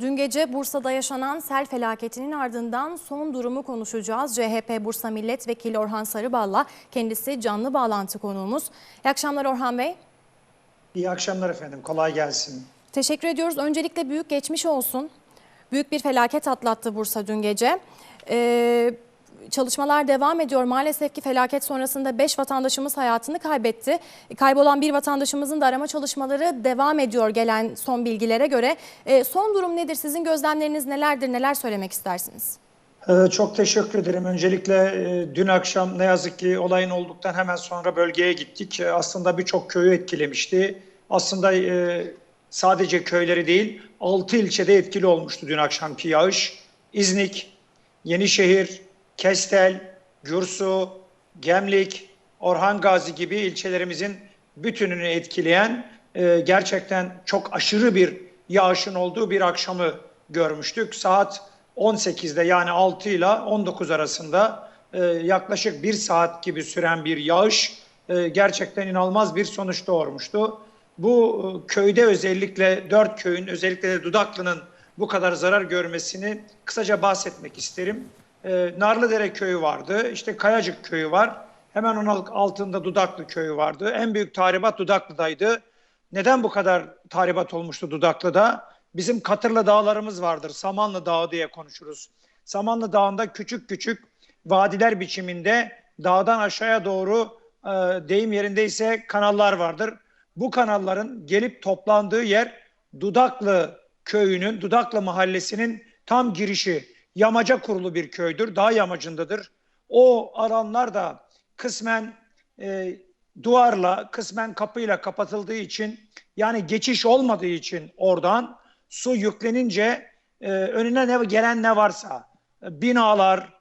Dün gece Bursa'da yaşanan sel felaketinin ardından son durumu konuşacağız. CHP Bursa Milletvekili Orhan Sarıbal'la kendisi canlı bağlantı konuğumuz. İyi akşamlar Orhan Bey. İyi akşamlar efendim. Kolay gelsin. Teşekkür ediyoruz. Öncelikle büyük geçmiş olsun. Büyük bir felaket atlattı Bursa dün gece. Ee, çalışmalar devam ediyor. Maalesef ki felaket sonrasında 5 vatandaşımız hayatını kaybetti. Kaybolan bir vatandaşımızın da arama çalışmaları devam ediyor gelen son bilgilere göre. Ee, son durum nedir? Sizin gözlemleriniz nelerdir? Neler söylemek istersiniz? Ee, Çok teşekkür ederim. Öncelikle e, dün akşam ne yazık ki olayın olduktan hemen sonra bölgeye gittik. E, Aslında birçok köyü etkilemişti. Aslında e, sadece köyleri değil, 6 ilçede etkili olmuştu dün akşamki yağış. İznik, Yenişehir, Kestel, Gürsu, Gemlik, Orhan Gazi gibi ilçelerimizin bütününü etkileyen e, gerçekten çok aşırı bir yağışın olduğu bir akşamı görmüştük. Saat 18'de yani 6 ile 19 arasında e, yaklaşık bir saat gibi süren bir yağış e, gerçekten inanılmaz bir sonuç doğurmuştu. Bu e, köyde özellikle dört köyün özellikle de Dudaklı'nın bu kadar zarar görmesini kısaca bahsetmek isterim. E, Narlıdere köyü vardı, işte Kayacık köyü var. Hemen onun altında Dudaklı köyü vardı. En büyük tahribat Dudaklı'daydı. Neden bu kadar tahribat olmuştu Dudaklı'da? Bizim Katırlı dağlarımız vardır. Samanlı Dağı diye konuşuruz. Samanlı Dağı'nda küçük küçük vadiler biçiminde dağdan aşağıya doğru e, deyim yerindeyse kanallar vardır. Bu kanalların gelip toplandığı yer Dudaklı köyünün, Dudaklı mahallesinin tam girişi. Yamaca kurulu bir köydür, dağ yamacındadır. O alanlar da kısmen e, duvarla, kısmen kapıyla kapatıldığı için yani geçiş olmadığı için oradan su yüklenince e, önüne ne gelen ne varsa e, binalar,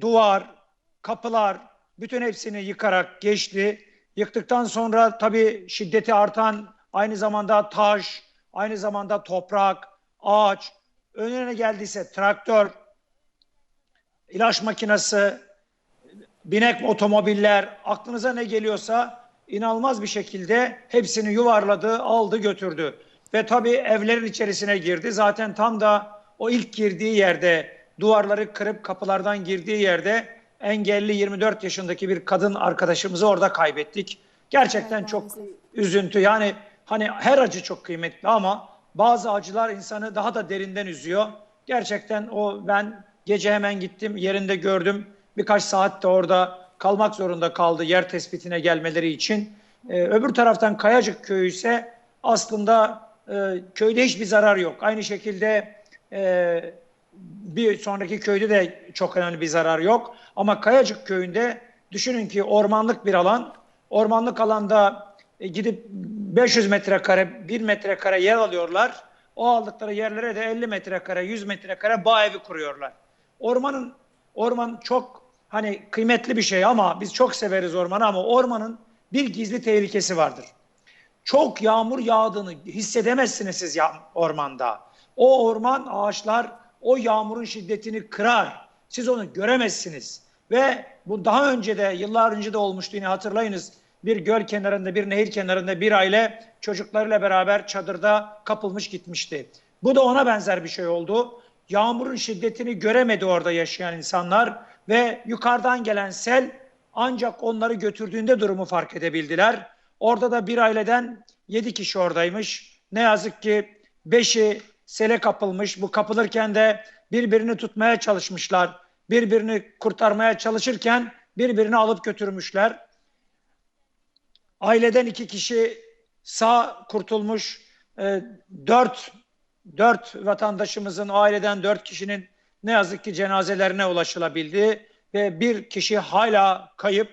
duvar, kapılar bütün hepsini yıkarak geçti. Yıktıktan sonra tabii şiddeti artan aynı zamanda taş, aynı zamanda toprak, ağaç, önüne geldiyse traktör, ilaç makinesi, binek otomobiller, aklınıza ne geliyorsa inanılmaz bir şekilde hepsini yuvarladı, aldı, götürdü. Ve tabii evlerin içerisine girdi. Zaten tam da o ilk girdiği yerde, duvarları kırıp kapılardan girdiği yerde engelli 24 yaşındaki bir kadın arkadaşımızı orada kaybettik. Gerçekten Evet, çok üzüntü. Yani hani her acı çok kıymetli ama bazı acılar insanı daha da derinden üzüyor. Gerçekten o ben gece hemen gittim yerinde gördüm. Birkaç saat de orada kalmak zorunda kaldı yer tespitine gelmeleri için. Ee, öbür taraftan Kayacık köyü ise aslında e, köyde hiçbir zarar yok. Aynı şekilde e, bir sonraki köyde de çok önemli bir zarar yok. Ama Kayacık köyünde düşünün ki ormanlık bir alan. Ormanlık alanda e, gidip 500 metrekare, 1 metrekare yer alıyorlar. O aldıkları yerlere de 50 metrekare, 100 metrekare bağ evi kuruyorlar. Ormanın orman çok hani kıymetli bir şey ama biz çok severiz ormanı ama ormanın bir gizli tehlikesi vardır. Çok yağmur yağdığını hissedemezsiniz siz ormanda. O orman ağaçlar o yağmurun şiddetini kırar. Siz onu göremezsiniz. Ve bu daha önce de yıllar önce de olmuştu yine hatırlayınız. Bir göl kenarında, bir nehir kenarında bir aile çocuklarıyla beraber çadırda kapılmış gitmişti. Bu da ona benzer bir şey oldu. Yağmurun şiddetini göremedi orada yaşayan insanlar ve yukarıdan gelen sel ancak onları götürdüğünde durumu fark edebildiler. Orada da bir aileden 7 kişi oradaymış. Ne yazık ki 5'i sele kapılmış. Bu kapılırken de birbirini tutmaya çalışmışlar. Birbirini kurtarmaya çalışırken birbirini alıp götürmüşler. Aileden iki kişi sağ kurtulmuş. E, dört, dört vatandaşımızın, aileden dört kişinin ne yazık ki cenazelerine ulaşılabildi. Ve bir kişi hala kayıp.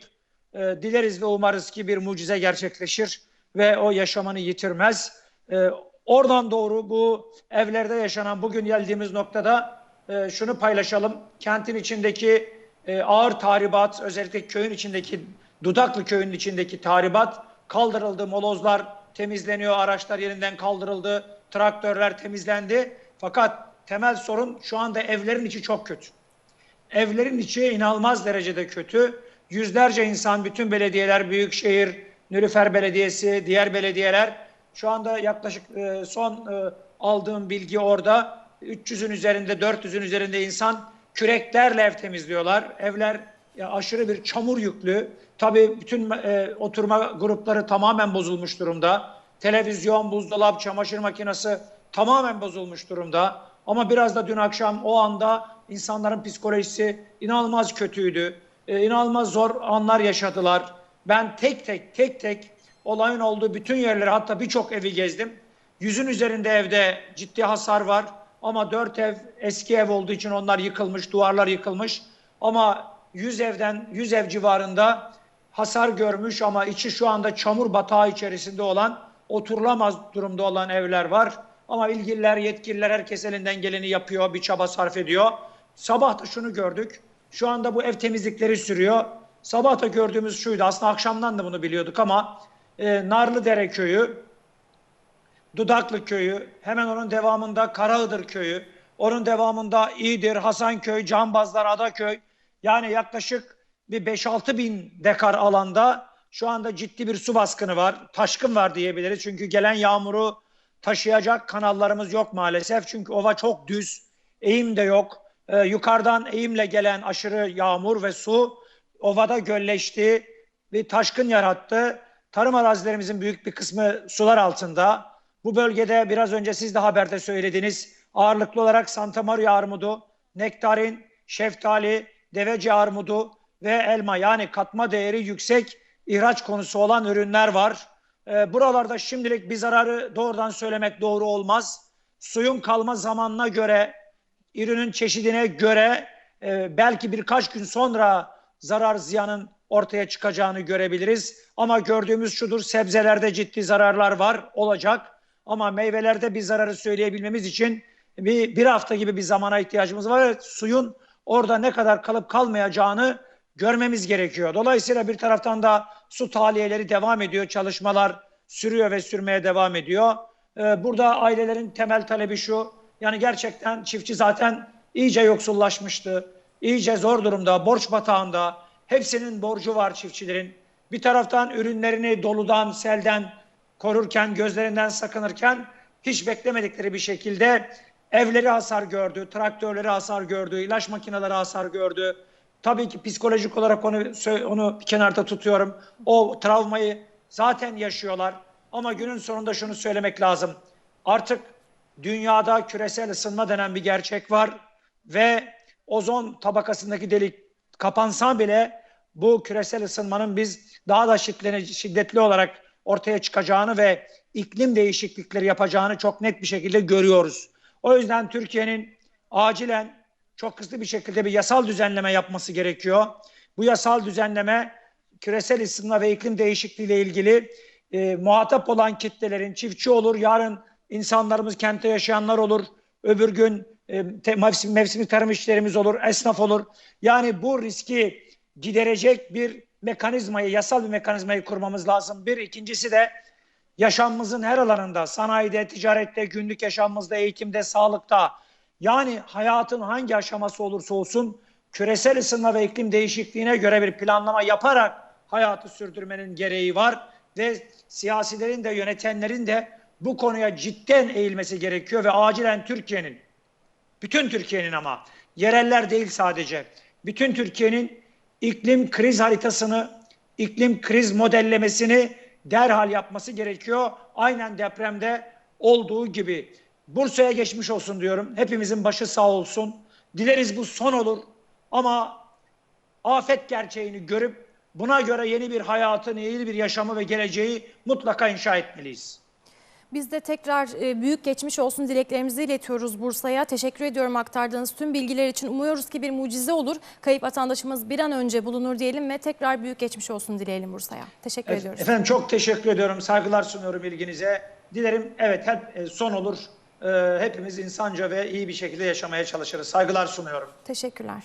E, dileriz ve umarız ki bir mucize gerçekleşir ve o yaşamını yitirmez. E, oradan doğru bu evlerde yaşanan bugün geldiğimiz noktada e, şunu paylaşalım. Kentin içindeki e, ağır tahribat, özellikle köyün içindeki Dudaklı köyünün içindeki tahribat kaldırıldı. Molozlar temizleniyor, araçlar yerinden kaldırıldı, traktörler temizlendi. Fakat temel sorun şu anda evlerin içi çok kötü. Evlerin içi inanılmaz derecede kötü. Yüzlerce insan, bütün belediyeler, Büyükşehir, Nülüfer Belediyesi, diğer belediyeler şu anda yaklaşık e, son e, aldığım bilgi orada 300'ün üzerinde, 400'ün üzerinde insan küreklerle ev temizliyorlar. Evler aşırı bir çamur yüklü. Tabii bütün e, oturma grupları tamamen bozulmuş durumda. Televizyon, buzdolap, çamaşır makinesi tamamen bozulmuş durumda. Ama biraz da dün akşam o anda insanların psikolojisi inanılmaz kötüydü. E, inanılmaz zor anlar yaşadılar. Ben tek tek tek tek olayın olduğu bütün yerleri hatta birçok evi gezdim. Yüzün üzerinde evde ciddi hasar var. Ama dört ev eski ev olduğu için onlar yıkılmış, duvarlar yıkılmış. Ama 100 evden 100 ev civarında hasar görmüş ama içi şu anda çamur batağı içerisinde olan oturulamaz durumda olan evler var. Ama ilgililer, yetkililer herkes elinden geleni yapıyor, bir çaba sarf ediyor. Sabah da şunu gördük. Şu anda bu ev temizlikleri sürüyor. Sabah da gördüğümüz şuydu. Aslında akşamdan da bunu biliyorduk ama e, Narlıdere köyü, Dudaklı köyü, hemen onun devamında Karahıdır köyü, onun devamında İğdir, Hasanköy, Cambazlar, Adaköy. Yani yaklaşık bir 5-6 bin dekar alanda şu anda ciddi bir su baskını var. Taşkın var diyebiliriz. Çünkü gelen yağmuru taşıyacak kanallarımız yok maalesef. Çünkü ova çok düz, eğim de yok. Ee, yukarıdan eğimle gelen aşırı yağmur ve su ovada gölleşti, bir taşkın yarattı. Tarım arazilerimizin büyük bir kısmı sular altında. Bu bölgede biraz önce siz de haberde söylediniz. Ağırlıklı olarak Santa Maria armudu, nektarin, şeftali, deveci armudu ve elma yani katma değeri yüksek ihraç konusu olan ürünler var. Ee, buralarda şimdilik bir zararı doğrudan söylemek doğru olmaz. Suyun kalma zamanına göre, ürünün çeşidine göre e, belki birkaç gün sonra zarar ziyanın ortaya çıkacağını görebiliriz. Ama gördüğümüz şudur sebzelerde ciddi zararlar var olacak. Ama meyvelerde bir zararı söyleyebilmemiz için bir, bir hafta gibi bir zamana ihtiyacımız var. Evet, suyun orada ne kadar kalıp kalmayacağını görmemiz gerekiyor. Dolayısıyla bir taraftan da su tahliyeleri devam ediyor. Çalışmalar sürüyor ve sürmeye devam ediyor. Ee, burada ailelerin temel talebi şu. Yani gerçekten çiftçi zaten iyice yoksullaşmıştı. iyice zor durumda, borç batağında. Hepsinin borcu var çiftçilerin. Bir taraftan ürünlerini doludan, selden korurken, gözlerinden sakınırken hiç beklemedikleri bir şekilde evleri hasar gördü, traktörleri hasar gördü, ilaç makineleri hasar gördü. Tabii ki psikolojik olarak onu onu bir kenarda tutuyorum. O travmayı zaten yaşıyorlar. Ama günün sonunda şunu söylemek lazım. Artık dünyada küresel ısınma denen bir gerçek var ve ozon tabakasındaki delik kapansa bile bu küresel ısınmanın biz daha da şiddetli, olarak ortaya çıkacağını ve iklim değişiklikleri yapacağını çok net bir şekilde görüyoruz. O yüzden Türkiye'nin acilen çok hızlı bir şekilde bir yasal düzenleme yapması gerekiyor. Bu yasal düzenleme küresel ısınma ve iklim değişikliği ile ilgili e, muhatap olan kitlelerin çiftçi olur, yarın insanlarımız kentte yaşayanlar olur, öbür gün e, te, mevsim, mevsimlik tarım işlerimiz olur, esnaf olur. Yani bu riski giderecek bir mekanizmayı, yasal bir mekanizmayı kurmamız lazım. Bir, ikincisi de yaşamımızın her alanında, sanayide, ticarette, günlük yaşamımızda, eğitimde, sağlıkta, yani hayatın hangi aşaması olursa olsun küresel ısınma ve iklim değişikliğine göre bir planlama yaparak hayatı sürdürmenin gereği var ve siyasilerin de yönetenlerin de bu konuya cidden eğilmesi gerekiyor ve acilen Türkiye'nin bütün Türkiye'nin ama yereller değil sadece bütün Türkiye'nin iklim kriz haritasını, iklim kriz modellemesini derhal yapması gerekiyor. Aynen depremde olduğu gibi. Bursa'ya geçmiş olsun diyorum. Hepimizin başı sağ olsun. Dileriz bu son olur. Ama afet gerçeğini görüp buna göre yeni bir hayatın, yeni bir yaşamı ve geleceği mutlaka inşa etmeliyiz. Biz de tekrar e, büyük geçmiş olsun dileklerimizi iletiyoruz Bursa'ya. Teşekkür ediyorum aktardığınız tüm bilgiler için. Umuyoruz ki bir mucize olur. Kayıp vatandaşımız bir an önce bulunur diyelim ve tekrar büyük geçmiş olsun dileyelim Bursa'ya. Teşekkür ediyoruz. Efendim çok teşekkür ediyorum. Saygılar sunuyorum ilginize. Dilerim evet hep e, son olur. Ee, Hepimiz insanca ve iyi bir şekilde yaşamaya çalışırız. Saygılar sunuyorum. Teşekkürler.